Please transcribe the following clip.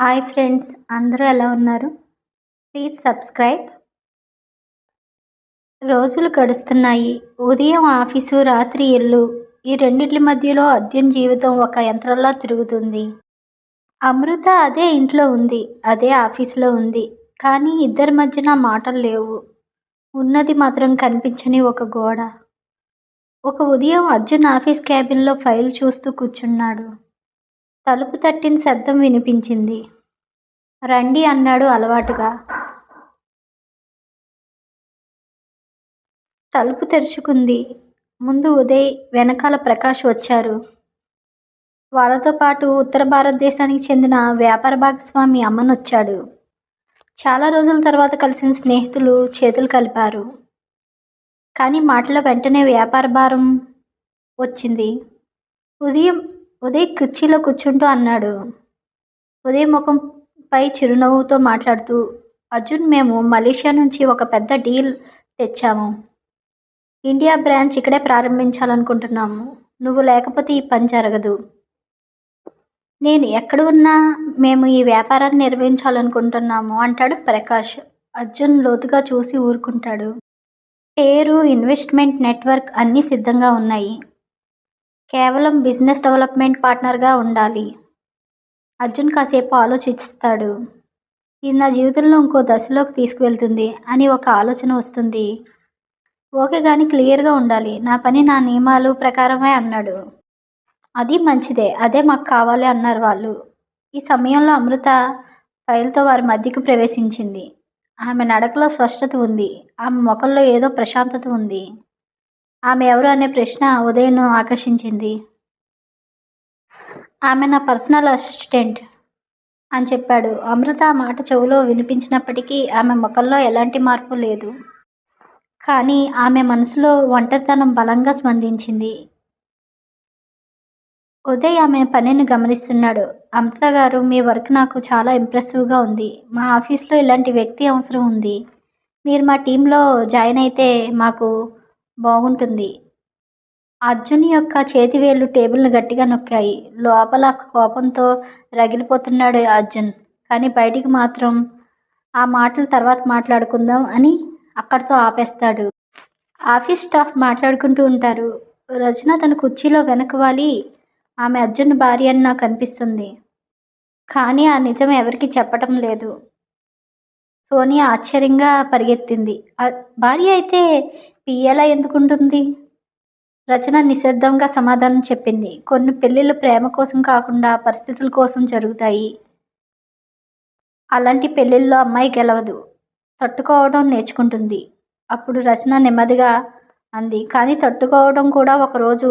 Hi friends అందరూ ఎలా ఉన్నారు? Please subscribe. రోజులు గడుస్తున్నాయి. ఉదయం ఆఫీసు రాత్రి ఇల్లు. ఈ రెండింటి మధ్యలో అర్జున్ జీవితం ఒక యంత్రంలా తిరుగుతుంది. అమృత అదే ఇంట్లో ఉంది అదే ఆఫీసులో ఉంది. కానీ ఇద్దరి మధ్యన మాటలు లేవు. ఉన్నది మాత్రం కనిపించని ఒక గోడ. ఒక ఉదయం అర్జున్ ఆఫీస్ క్యాబిన్లో ఫైల్ చూస్తూ కూర్చున్నాడు. తలుపు తట్టిన శబ్దం వినిపించింది. రండి అన్నాడు అలవాటుగా. తలుపు తెరుచుకుంది. ముందు ఉదయ్ వెనకాల ప్రకాష్ వచ్చారు. వాళ్ళతో పాటు ఉత్తర భారతదేశానికి చెందిన వ్యాపార భాగస్వామి అమ్మనొచ్చాడు. చాలా రోజుల తర్వాత కలిసిన స్నేహితులు చేతులు కలిపారు. కానీ మాటల వెంటనే వ్యాపార భారం వచ్చింది. ఉదయం ఉదయ్ కుర్చీలో కూర్చుంటూ అన్నాడు. ఉదయ్ ముఖంపై చిరునవ్వుతో మాట్లాడుతూ అర్జున్ మేము మలేషియా నుంచి ఒక పెద్ద డీల్ తెచ్చాము. ఇండియా బ్రాంచ్ ఇక్కడే ప్రారంభించాలనుకుంటున్నాము. నువ్వు లేకపోతే ఈ పని జరగదు. నేను ఎక్కడ ఉన్నా మేము ఈ వ్యాపారాన్ని నిర్వహించాలనుకుంటున్నాము అంటాడు ప్రకాష్. అర్జున్ లోతుగా చూసి ఊరుకుంటాడు. పేరు ఇన్వెస్ట్మెంట్ నెట్వర్క్ అన్నీ సిద్ధంగా ఉన్నాయి. కేవలం బిజినెస్ డెవలప్మెంట్ పార్ట్నర్గా ఉండాలి. అర్జున్ కాసేపు ఆలోచిస్తాడు. ఇది నా జీవితంలో ఇంకో దశలోకి తీసుకువెళ్తుంది అని ఒక ఆలోచన వస్తుంది. ఓకే కానీ క్లియర్గా ఉండాలి. నా పని నా నియమాలు ప్రకారమే అన్నాడు. అది మంచిదే. అదే మాకు కావాలి అన్నారు వాళ్ళు. ఈ సమయంలో అమృత ఫైల్తో వారి మధ్యకు ప్రవేశించింది. ఆమె నడకలో స్పష్టత ఉంది. ఆమె ముఖంలో ఏదో ప్రశాంతత ఉంది. ఆమె ఎవరు అనే ప్రశ్న ఉదయను ఆకర్షించింది. ఆమె నా పర్సనల్ అసిస్టెంట్ అని చెప్పాడు. అమృత మాట చెవిలో వినిపించినప్పటికీ ఆమె ముఖంలో ఎలాంటి మార్పు లేదు. కానీ ఆమె మనసులో ఒంటరితనం బలంగా స్పందించింది. ఉదయ్ ఆమె పనిని గమనిస్తున్నాడు. అమృత గారు మీ వర్క్ నాకు చాలా ఇంప్రెసివ్గా ఉంది. మా ఆఫీస్లో ఇలాంటి వ్యక్తి అవసరం ఉంది. మీరు మా టీంలో జాయిన్ అయితే మాకు బాగుంటుంది. అర్జున్ యొక్క చేతివేళ్ళు టేబుల్ను గట్టిగా నొక్కాయి. లోపల కోపంతో రగిలిపోతున్నాడు అర్జున్. కానీ బయటికి మాత్రం ఆ మాటలు తర్వాత మాట్లాడుకుందాం అని అక్కడితో ఆపేస్తాడు. ఆఫీస్ స్టాఫ్ మాట్లాడుకుంటూ ఉంటారు. రచన తన కుర్చీలో వెనక వాలి ఆమె అర్జున్ భార్య అని నాకు అనిపిస్తుంది. కానీ ఆ నిజం ఎవరికి చెప్పటం లేదు. సోనియా ఆశ్చర్యంగా పరిగెత్తింది. భార్య అయితే పియ్యేలా ఎందుకుంటుంది? రచన నిశ్శబ్దంగా సమాధానం చెప్పింది. కొన్ని పెళ్ళిళ్ళు ప్రేమ కోసం కాకుండా పరిస్థితుల కోసం జరుగుతాయి. అలాంటి పెళ్ళిళ్ళలో అమ్మాయి గెలవదు. తట్టుకోవడం నేర్చుకుంటుంది. అప్పుడు రచన నెమ్మదిగా అంది. కానీ తట్టుకోవడం కూడా ఒకరోజు